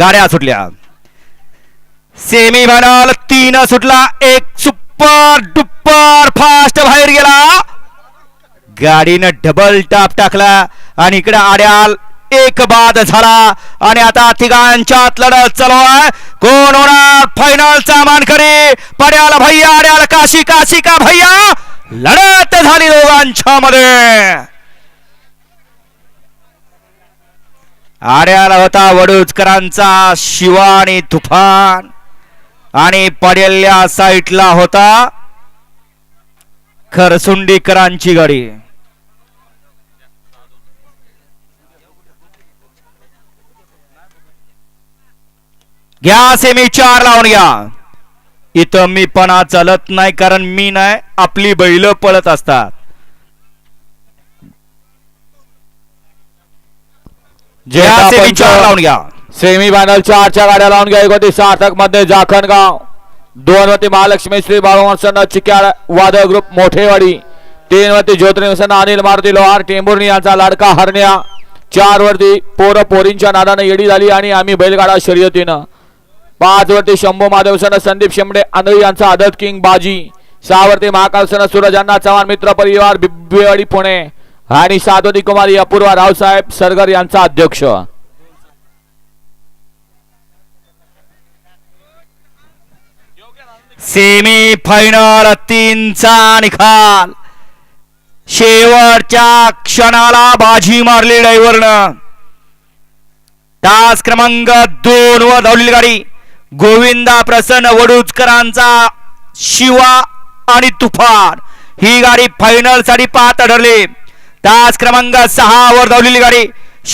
गाड्या सुटल्या. Semi final तीन सुटला एक सुपर डुप्पर फास्ट बाहेर गेला. गाडीनं डबल टाप टाकला आणि इकडे आड्याल एक बाद झाला. आणि आता तिघांच्यात लढत चालू आहे. कोण होणार फायनलचा मानकरी? पड्याल भैया आड्याल काशी काशी का भैया? लढत झाली दोघांच्या मध्ये. आड्याला होता वडुजकरांचा शिवा आणि तुफान. आणि पडेल्या साईटला होता खरसुंडीकरांची गाडी. घ्या सेमी चार लावून घ्या. इथं मी पणा चालत नाही कारण मी नाही आपली बैल पळत असतात. घ्या सेमी चार लावून घ्या. सेमी फायनल चारच्या गाड्या लावून घ्या. एक सार्थकमध्ये जाखणगाव. दोन वरती महालक्ष्मी श्री बाळवंशन चिक्याळ वादळ ग्रुप मोठेवाडी. तीन वरती ज्योतिर्निवसन अनिल मारुती लोहार टेंभुर्णी यांचा लाडका हरण्या. चार वरती पोर पोरींच्या नादानं येडी झाली आणि आम्ही बैलगाडा शर्यतीनं. पाच वरती शंभू महादेवसन संदीप शेंबडे आंधळी यांचा आदत किंग बाजी सहा वरती महाकाल सन सूरज अण्णा चव्हाण मित्र परिवार बिबवेवाडी पुणे. आणि साधोनी कुमारी अपूर्वा रावसाहेब सरगर यांचा अध्यक्ष. सेमी फायनल तीनचा निकाल. शेवटच्या क्षणाला बाजी मारली ड्रायव्हरनं. तास क्रमांक दोन वर धावलेली गाडी. गोविंदा प्रसन्न वडुजकरांचा शिवा आणि तुफान. ही गाडी फायनलसाठी पाहत ठरली तास क्रमांक सहा वर धावलेली गाडी.